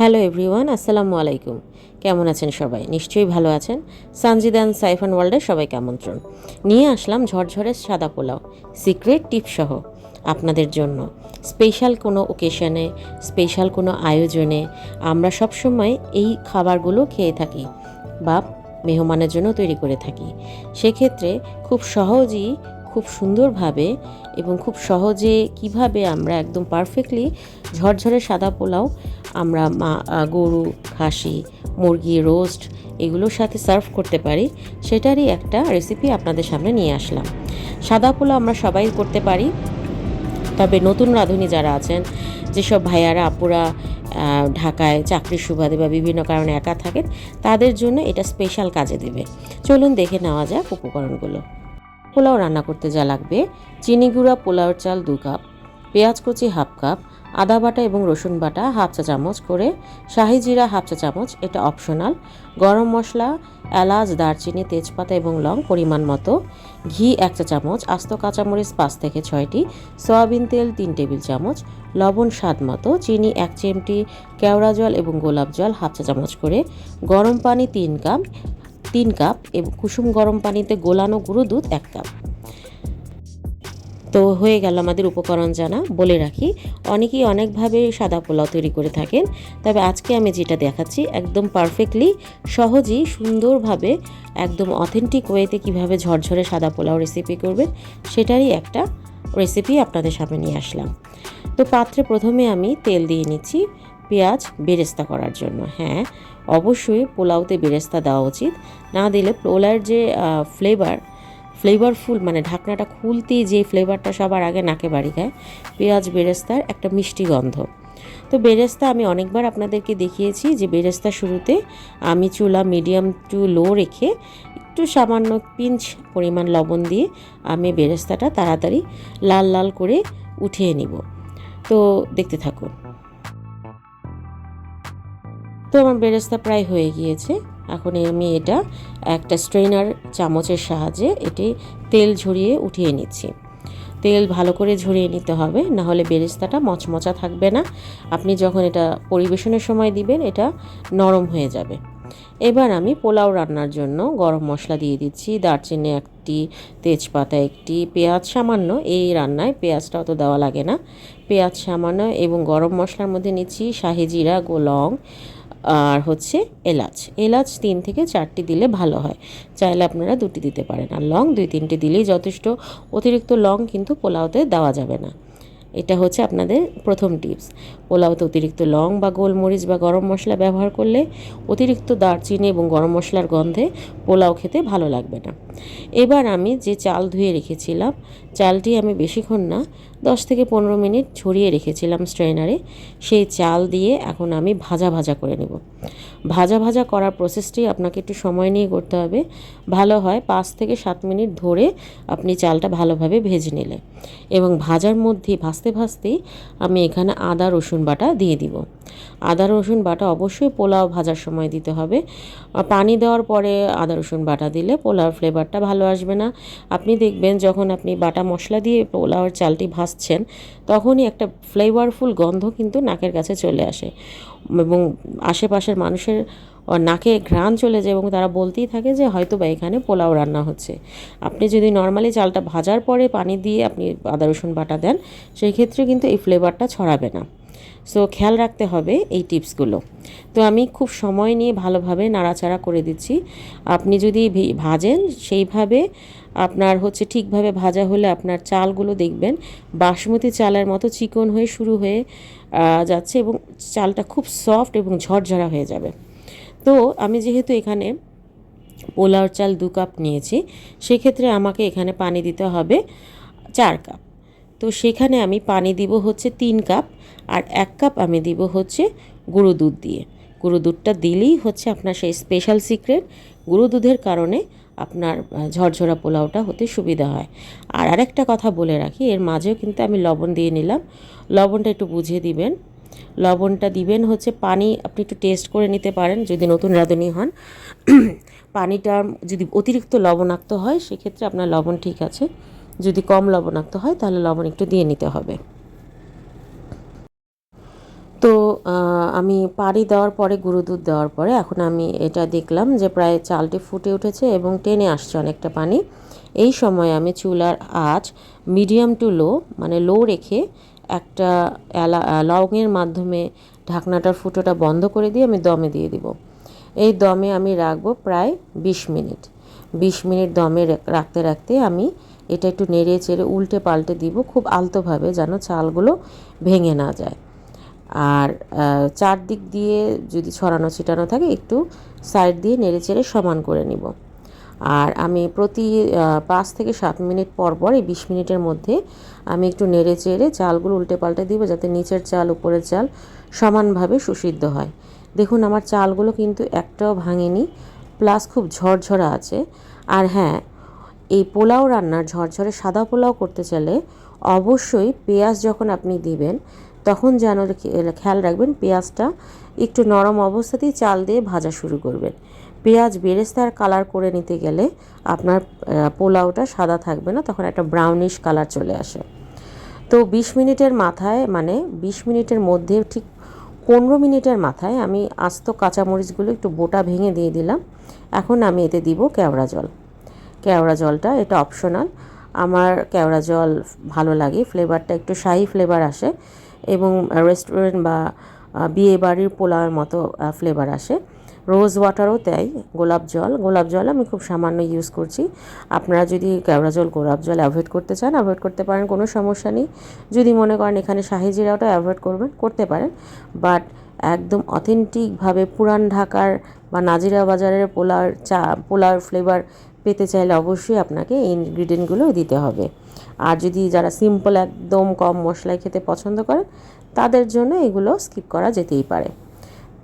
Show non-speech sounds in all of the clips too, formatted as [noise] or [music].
Hello everyone, আসসালামু আলাইকুম। কেমন আছেন সবাই? নিশ্চয়ই ভালো আছেন। সানজিদান সাইফান ওয়ার্ল্ডে সবাইকে আমন্ত্রণ। নিয়ে আসলাম ঝরঝরে সাদা পোলাও, সিক্রেট টিপ সহ আপনাদের জন্য। স্পেশাল কোনো ওকেশনে, স্পেশাল কোনো আয়োজনে আমরা সবসময় এই খাবারগুলো খেয়ে থাকি বা মেহমানের জন্য তৈরি করে থাকি। সেক্ষেত্রে খুব সহজেই খুব সুন্দরভাবে এবং খুব সহজে কীভাবে আমরা একদম পারফেক্টলি ঝরঝরে সাদা পোলাও, আমরা মা গরু, খাসি, মুরগি রোস্ট এগুলোর সাথে সার্ভ করতে পারি, সেটারই একটা রেসিপি আপনাদের সামনে নিয়ে আসলাম। সাদা পোলাও আমরা সবাই করতে পারি, তবে নতুন রাঁধুনি যারা আছেন, যেসব ভাইয়ারা, আপুরা ঢাকায় চাকরির সুবাদে বা বিভিন্ন কারণে একা থাকেন, তাদের জন্য এটা স্পেশাল কাজে দেবে। চলুন দেখে নেওয়া যাক উপকরণগুলো। পোলাও রান্না করতে যা লাগবে, চিনি গুঁড়া, পোলাওর চাল দু কাপ, পেঁয়াজ কুচি হাফ কাপ, আদা বাটা এবং রসুন বাটা হাফ চা চামচ করে শাহি জিরা হাফ চা চামচ, এটা অপশনাল। গরম মশলা, এলাচ, দারচিনি, তেজপাতা এবং লং পরিমাণ মতো, ঘি এক চা চামচ, আস্ত কাঁচামরিচ পাঁচ থেকে ছয়টি, সয়াবিন তেল তিন টেবিল চামচ, লবণ স্বাদ মতো, চিনি এক চিমটি, কেওড়া জল এবং গোলাপ জল হাফ চা চামচ করে, গরম পানি তিন কাপ তিন কাপ এবং কুসুম গরম পানিতে গোলানো গুঁড়ো দুধ এক কাপ। তো হয়ে গেল আমাদের উপকরণ জানা, বলে রাখি। অনেকেই অনেকভাবে সাদা পোলাও তৈরি করে থাকেন, তবে আজকে আমি যেটা দেখাচ্ছি একদম পারফেক্টলি সহজেই সুন্দরভাবে, একদম অথেন্টিক ওয়েতে কীভাবে ঝরঝরে সাদা পোলাও রেসিপি করবেন, সেটারই একটা রেসিপি আপনাদের সামনে নিয়ে আসলাম। তো পাত্রে প্রথমে আমি তেল দিয়ে নিচ্ছি। পেঁয়াজ বেরেস্তা করার জন্য হ্যাঁ। অবশ্যই পোলাওতে বেরেস্তা দেওয়া উচিত। না দিলে পোলার যে ফ্লেভার ফ্লেভারফুল মানে ঢাকনাটা খুলতেই যে ফ্লেভারটা সবার আগে নাকে বাড়ি খায়, পেঁয়াজ বেরেস্তার একটা মিষ্টি গন্ধ। তো বেরেস্তা আমি অনেকবার আপনাদেরকে দেখিয়েছি যে বেরেস্তা শুরুতে আমি চুলা মিডিয়াম টু লো রেখে একটু সামান্য পিঞ্চ পরিমাণ লবণ দিয়ে আমি বেরেস্তাটা তাড়াতাড়ি লাল লাল করে উঠিয়ে নিব। তো দেখতে থাকুন। তো আমার বেরেস্তা প্রায় হয়ে গিয়েছে। এখন আমি এটা একটা স্ট্রেনার চামচের সাহায্যে এটি তেল ঝরিয়ে উঠিয়ে নিচ্ছি। তেল ভালো করে ঝরিয়ে নিতে হবে, না হলে বেরেস্তাটা মচমচা থাকবে না। আপনি যখন এটা পরিবেশনের সময় দিবেন, এটা নরম হয়ে যাবে। এবার আমি পোলাও রান্নার জন্য গরম মশলা দিয়ে দিচ্ছি। দারচিনি একটি, তেজপাতা একটি, পেঁয়াজ সামান্য। এই রান্নায় পেঁয়াজটা অত দেওয়া লাগে না। পেঁয়াজ সামান্য এবং গরম মশলার মধ্যে নিচ্ছি শাহি জিরা, গোলং আর হচ্ছে এলাচ। এলাচ তিন থেকে চারটি দিলে ভালো হয়। চাইলে আপনারা দুটি দিতে পারেন। আর লং দুই তিনটি দিলেই যথেষ্ট। অতিরিক্ত লং কিন্তু পোলাওতে দেওয়া যাবে না। এটা হচ্ছে আপনাদের প্রথম টিপস। পোলাওতে অতিরিক্ত লং বা গোলমরিচ বা গরম মশলা ব্যবহার করলে অতিরিক্ত দারচিনি এবং গরম মশলার গন্ধে পোলাও খেতে ভালো লাগবে না। এবার আমি যে চাল ধুয়ে রেখেছিলাম, চালটি আমি বেশিক্ষণ না দশ থেকে পনেরো মিনিট ছড়িয়ে রেখেছিলাম স্ট্রেনারে সেই চাল দিয়ে এখন আমি ভাজা ভাজা করে নেব। ভাজা ভাজা করার প্রসেসটি আপনাকে একটু সময় নিয়ে করতে হবে। ভালো হয় পাঁচ থেকে সাত মিনিট ধরে আপনি চালটা ভালোভাবে ভেজে নিলে এবং ভাজার মধ্যে ভাজতে ভাজতেই আমি এখানে আদা রসুন বাটা দিয়ে দিব। আদা, রসুন বাটা অবশ্যই পোলাও ভাজার সময় দিতে হবে। পানি দেওয়ার পরে আদা, রসুন বাটা দিলে পোলাওর ফ্লেভারটা ভালো আসবে না। আপনি দেখবেন যখন আপনি বাটা মশলা দিয়ে পোলাওর চালটি ভাজছেন, তখনই একটা ফ্লেভারফুল গন্ধ কিন্তু নাকের কাছে চলে আসে। এবং আশেপাশের মানুষের নাকে ঘ্রাণ চলে যায় এবং তারা বলতেই থাকে যে, হয়তো বা এখানে পোলাও রান্না হচ্ছে। আপনি যদি নর্মালি চালটা ভাজার পরে পানি দিয়ে আপনি আদা, রসুন বাটা দেন, সেই ক্ষেত্রে কিন্তু এই ফ্লেভারটা ছড়াবে না। সো খেয়াল রাখতে হবে এই টিপসগুলো। তো আমি খুব সময় নিয়ে ভালোভাবে নাড়াচাড়া করে দিচ্ছি। আপনি যদি ভাজেন, সেইভাবে আপনার হচ্ছে ঠিকভাবে ভাজা হলে আপনার চালগুলো দেখবেন, বাসমতি চালের মতো চিকন হয়ে শুরু হয়ে যাচ্ছে এবং চালটা খুব সফট এবং ঝরঝরা হয়ে যাবে। তো আমি যেহেতু এখানে পোলাওর চাল দু কাপ নিয়েছি, সেক্ষেত্রে আমাকে এখানে পানি দিতে হবে চার কাপ। তো সেখানে আমি পানি দিব হচ্ছে তিন কাপ আর এক কাপ আমি দিব হচ্ছে গুঁড়ো দুধ দিয়ে। গুঁড়ো দুধটা দিলেই হচ্ছে আপনার সেই স্পেশাল সিক্রেট গুঁড়ো দুধের কারণে আপনার ঝরঝরা পোলাওটা হতে সুবিধা হয়। আর আরেকটা কথা বলে রাখি, এর মাঝেও কিন্তু আমি লবণ দিয়ে নিলাম। লবণটা একটু বুঝিয়ে দিবেন। লবণটা দিবেন হচ্ছে পানি, আপনি একটু টেস্ট করে নিতে পারেন, যদি নতুন রাঁধুনি হন। [clears throat] পানিটা যদি অতিরিক্ত লবণাক্ত হয়, সেক্ষেত্রে আপনার লবণ ঠিক আছে। যদি কম লবণাক্ত হয় তাহলে লবণ একটু দিয়ে নিতে হবে। তো আমি পাড়ি দেওয়ার পরে গুঁড়ো দুধ দেওয়ার পরে এখন আমি এটা দেখলাম যে প্রায় চালটি ফুটে উঠেছে এবং টেনে আসছে অনেকটা পানি। এই সময় আমি চুলার আঁচ মিডিয়াম টু লো মানে লো রেখে একটা এলা আহ, মাধ্যমে ঢাকনাটার ফুটোটা বন্ধ করে দিয়ে আমি দমে দিয়ে দিব। এই দমে আমি রাখব প্রায় বিশ মিনিট। বিশ মিনিট দমে রাখতে রাখতে আমি এটা একটু নেড়ে চেড়ে উল্টে পাল্টে দিব, খুব আলতোভাবে যেন চালগুলো ভেঙে না যায়। আর চারদিক দিয়ে যদি ছড়ানো ছিটানো থাকে, একটু সাইড দিয়ে নেড়ে চেড়ে সমান করে নিব। আর আমি প্রতি পাঁচ থেকে সাত মিনিট পর পর, এই বিশ মিনিটের মধ্যে আমি একটু নেড়ে চেড়ে চালগুলো উল্টে পাল্টে দিব, যাতে নিচের চাল, উপরের চাল সমানভাবে সুসিদ্ধ হয়। দেখুন, আমার চালগুলো কিন্তু একটাও ভাঙেনি, প্লাস খুব ঝরঝরা আছে। আর হ্যাঁ এই পোলাও রান্নার ঝরঝরে সাদা পোলাও করতে চাইলে অবশ্যই পেঁয়াজ যখন আপনি দিবেন, তখন যেন খেয়াল রাখবেন পেঁয়াজটা একটু নরম অবস্থাতেই চাল দিয়ে ভাজা শুরু করবেন। পেঁয়াজ বেরেস্তার কালার করে নিতে গেলে আপনার পোলাওটা সাদা থাকবে না, তখন একটা ব্রাউনিশ কালার চলে আসে। তো বিশ মিনিটের মাথায় মানে বিশ মিনিটের মধ্যে ঠিক পনেরো মিনিটের মাথায় আমি আস্ত কাঁচামরিচগুলো একটু বোটা ভেঙে দিয়ে দিলাম। এখন আমি এতে দিব কেওড়া জল। কেওড়া জলটা, এটা অপশনাল আমার কেওড়া জল ভালো লাগে ফ্লেভারটা একটু শাহি ফ্লেভার আসে এবং রেস্টুরেন্ট বা বিয়ে বাড়ির পোলাওয়ের মতো ফ্লেভার আসে। রোজ ওয়াটারও তাই গোলাপ জল। গোলাপ জল আমি খুব সামান্য ইউজ করছি। আপনারা যদি কেওড়া জল, গোলাপ জল অ্যাভয়েড করতে চান অ্যাভয়েড করতে পারেন, কোনো সমস্যা নেই। যদি মনে করেন এখানে শাহি জিরাওটা অ্যাভয়েড করবেন, করতে পারেন। বাট একদম অথেন্টিকভাবে পুরান ঢাকার বা নাজিরা বাজারের পোলার চা পোলার ফ্লেভার পেতে চাইলে অবশ্যই আপনাকে ইনগ্রিডিয়েন্টগুলো দিতে হবে। আর যদি যারা সিম্পল একদম কম মশলায় খেতে পছন্দ করেন, তাদের জন্য এগুলো স্কিপ করা যেতেই পারে।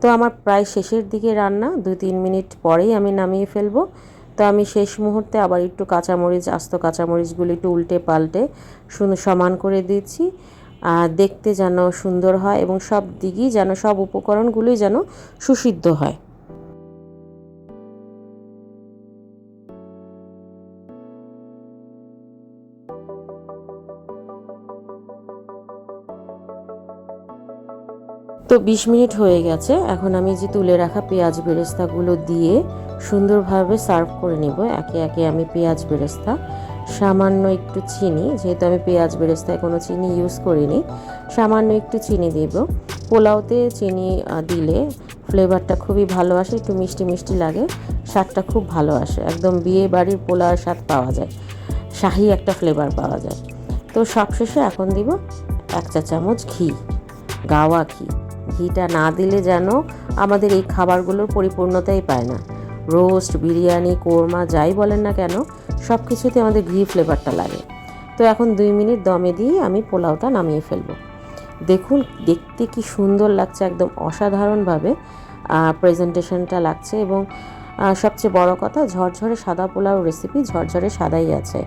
তো আমার প্রায় শেষের দিকে রান্না দু তিন মিনিট পরেই আমি নামিয়ে ফেলব। তো আমি শেষ মুহূর্তে আবার একটু কাঁচামরিচ, আস্ত কাঁচামরিচগুলো একটু উল্টে পাল্টে সমান করে দিচ্ছি। দেখতে যেন সুন্দর হয় এবং সব দিকই যেন, সব উপকরণগুলোই যেন সুসিদ্ধ হয়। তো বিশ মিনিট হয়ে গেছে। এখন আমি যে তুলে রাখা পেঁয়াজ বেরেস্তাগুলো দিয়ে সুন্দরভাবে সার্ভ করে নিব। একে একে আমি পেঁয়াজ বেরেস্তা, সামান্য একটু চিনি, যেহেতু আমি পেঁয়াজ বেরেস্তায় কোনো চিনি ইউজ করিনি, সামান্য একটু চিনি দেব। পোলাওতে চিনি দিলে ফ্লেভারটা খুবই ভালো আসে, একটু মিষ্টি মিষ্টি লাগে, স্বাদটা খুব ভালো আসে। একদম বিয়ে বাড়ির পোলাওয়ের স্বাদ পাওয়া যায়, শাহি একটা ফ্লেভার পাওয়া যায়। তো সবশেষে এখন দিব এক চা চামচ ঘি, গাওয়া ঘি। ঘিটা না দিলে যেন আমাদের এই খাবারগুলোর পরিপূর্ণতাই পায় না। রোস্ট, বিরিয়ানি, কোরমা, যাই বলেন না কেন সব কিছুতে আমাদের ঘি ফ্লেভারটা লাগে। তো এখন দুই মিনিট দমে দিয়ে আমি পোলাওটা নামিয়ে ফেলব। দেখুন, দেখতে কি সুন্দর লাগছে, একদম অসাধারণভাবে প্রেজেন্টেশনটা লাগছে এবং সবচেয়ে বড় কথা, ঝরঝরে সাদা পোলাও রেসিপি ঝরঝরে সাদাই আছে।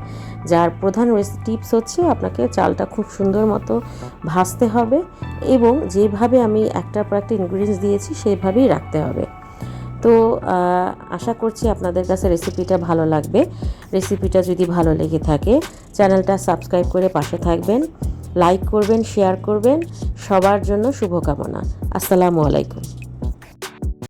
যার প্রধান টিপস হচ্ছে আপনাকে চালটা খুব সুন্দর মতো ভাজতে হবে এবং যেভাবে আমি একটার পর একটা ইনগ্রিডিয়েন্টস দিয়েছি সেইভাবেই রাখতে হবে। তো আশা করছি আপনাদের কাছে রেসিপিটা ভালো লাগবে। রেসিপিটা যদি ভালো লেগে থাকে, চ্যানেলটা সাবস্ক্রাইব করে পাশে থাকবেন লাইক করবেন শেয়ার করবেন। সবার জন্য শুভকামনা। আসসালামু আলাইকুম।